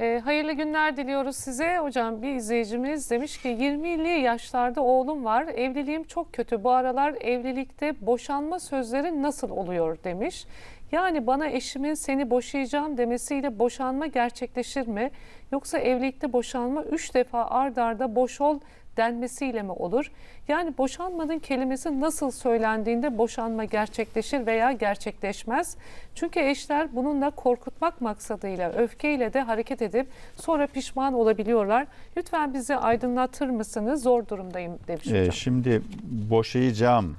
Ee, hayırlı günler diliyoruz size. Hocam bir izleyicimiz demiş ki 20'li yaşlarda oğlum var. Evliliğim çok kötü. Bu aralar evlilikte boşanma sözleri nasıl oluyor demiş. Yani bana eşimin seni boşayacağım demesiyle boşanma gerçekleşir mi? Yoksa evlilikte boşanma 3 defa ard arda boş ol denmesiyle mi olur? Yani boşanmadın kelimesi nasıl söylendiğinde boşanma gerçekleşir veya gerçekleşmez. Çünkü eşler bununla korkutmak maksadıyla öfkeyle de hareket edip sonra pişman olabiliyorlar. Lütfen bizi aydınlatır mısınız? Zor durumdayım demiş Ee, hocam. şimdi boşayacağım.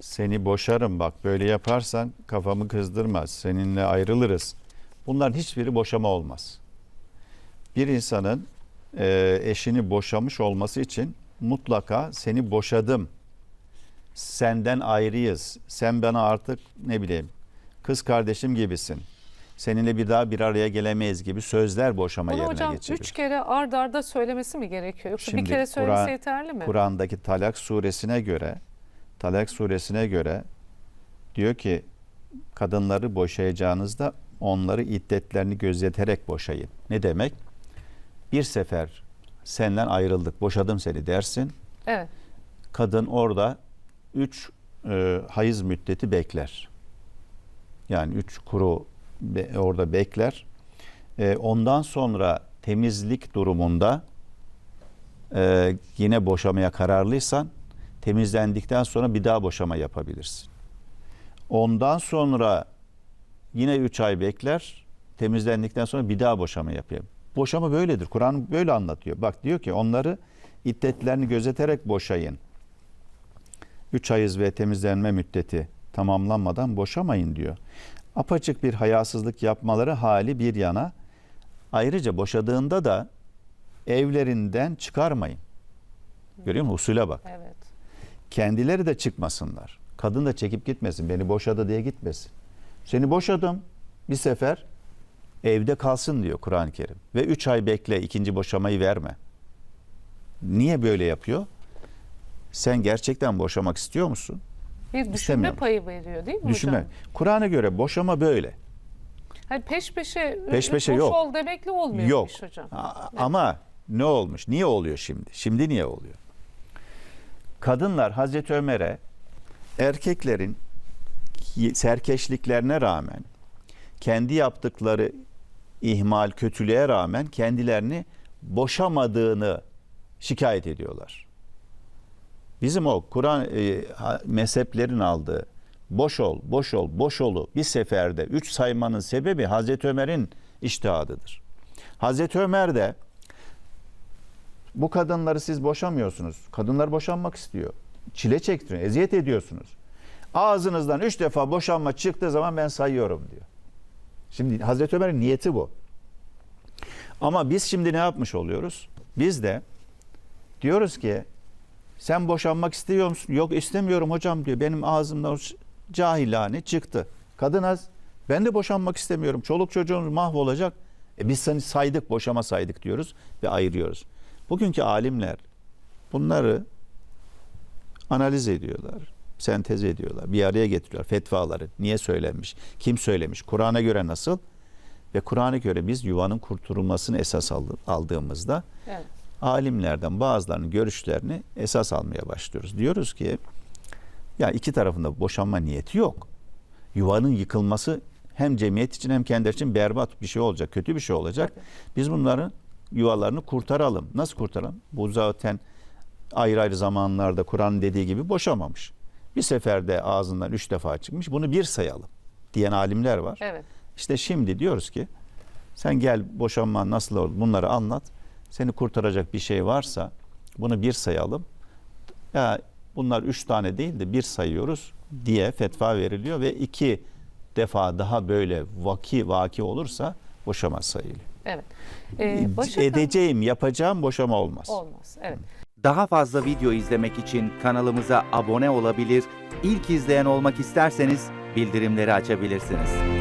Seni boşarım bak böyle yaparsan kafamı kızdırmaz. Seninle ayrılırız. Bunların hiçbiri boşama olmaz. Bir insanın e, eşini boşamış olması için mutlaka seni boşadım. Senden ayrıyız. Sen bana artık ne bileyim kız kardeşim gibisin. Seninle bir daha bir araya gelemeyiz gibi sözler boşama Bunu yerine hocam geçirir. üç kere ard arda söylemesi mi gerekiyor? Yoksa bir Şimdi kere söylemesi Kur'an- yeterli mi? Kur'an'daki Talak suresine göre Talak suresine göre diyor ki kadınları boşayacağınızda onları iddetlerini gözeterek boşayın. Ne demek? Bir sefer senden ayrıldık, boşadım seni dersin. Evet. Kadın orada üç e, hayız müddeti bekler. Yani üç kuru be- orada bekler. E, ondan sonra temizlik durumunda e, yine boşamaya kararlıysan temizlendikten sonra bir daha boşama yapabilirsin. Ondan sonra yine 3 ay bekler. Temizlendikten sonra bir daha boşama yapayım. Boşama böyledir. Kur'an böyle anlatıyor. Bak diyor ki onları iddetlerini gözeterek boşayın. 3 ayız ve temizlenme müddeti tamamlanmadan boşamayın diyor. Apaçık bir hayasızlık yapmaları hali bir yana. Ayrıca boşadığında da evlerinden çıkarmayın. Görüyor musun? Usule bak. Evet. Kendileri de çıkmasınlar. Kadın da çekip gitmesin. Beni boşadı diye gitmesin. Seni boşadım bir sefer evde kalsın diyor Kur'an-ı Kerim. Ve üç ay bekle ikinci boşamayı verme. Niye böyle yapıyor? Sen gerçekten boşamak istiyor musun? Bir düşünme payı veriyor değil mi Düşünme. hocam? Kur'an'a göre boşama böyle. Hani peş peşe, Peş peşe boş yok. ol demekle olmuyor Yok. hocam. Ama ne olmuş? Niye oluyor şimdi? Şimdi niye oluyor? Kadınlar Hazreti Ömer'e erkeklerin serkeşliklerine rağmen kendi yaptıkları ihmal, kötülüğe rağmen kendilerini boşamadığını şikayet ediyorlar. Bizim o Kur'an e, mezheplerin aldığı boş ol, boş ol, boş olu bir seferde üç saymanın sebebi Hazreti Ömer'in iştihadıdır. Hazreti Ömer de bu kadınları siz boşamıyorsunuz. Kadınlar boşanmak istiyor. Çile çektiriyor, eziyet ediyorsunuz. Ağzınızdan üç defa boşanma çıktığı zaman ben sayıyorum diyor. Şimdi Hazreti Ömer'in niyeti bu. Ama biz şimdi ne yapmış oluyoruz? Biz de diyoruz ki sen boşanmak istiyor musun? Yok istemiyorum hocam diyor. Benim ağzımdan cahilane çıktı. Kadın az ben de boşanmak istemiyorum. Çoluk çocuğumuz mahvolacak. E biz seni saydık boşama saydık diyoruz ve ayırıyoruz. Bugünkü alimler bunları analiz ediyorlar. Sentez ediyorlar. Bir araya getiriyorlar fetvaları. Niye söylenmiş? Kim söylemiş? Kur'an'a göre nasıl? Ve Kur'an'a göre biz yuvanın kurtulmasını esas aldı- aldığımızda Evet. alimlerden bazılarının görüşlerini esas almaya başlıyoruz. Diyoruz ki ya iki tarafında boşanma niyeti yok. Yuvanın yıkılması hem cemiyet için hem kendileri için berbat bir şey olacak, kötü bir şey olacak. Biz bunların yuvalarını kurtaralım. Nasıl kurtaralım? Bu zaten ayrı ayrı zamanlarda Kur'an dediği gibi boşamamış. Bir seferde ağzından üç defa çıkmış. Bunu bir sayalım diyen alimler var. Evet. İşte şimdi diyoruz ki sen gel boşanma nasıl olur bunları anlat. Seni kurtaracak bir şey varsa bunu bir sayalım. Ya bunlar üç tane değil de bir sayıyoruz diye fetva veriliyor ve iki defa daha böyle vaki vaki olursa boşama sayılıyor. Evet. Ee, başa Edeceğim, yapacağım boşama olmaz. olmaz. Evet. Daha fazla video izlemek için kanalımıza abone olabilir, ilk izleyen olmak isterseniz bildirimleri açabilirsiniz.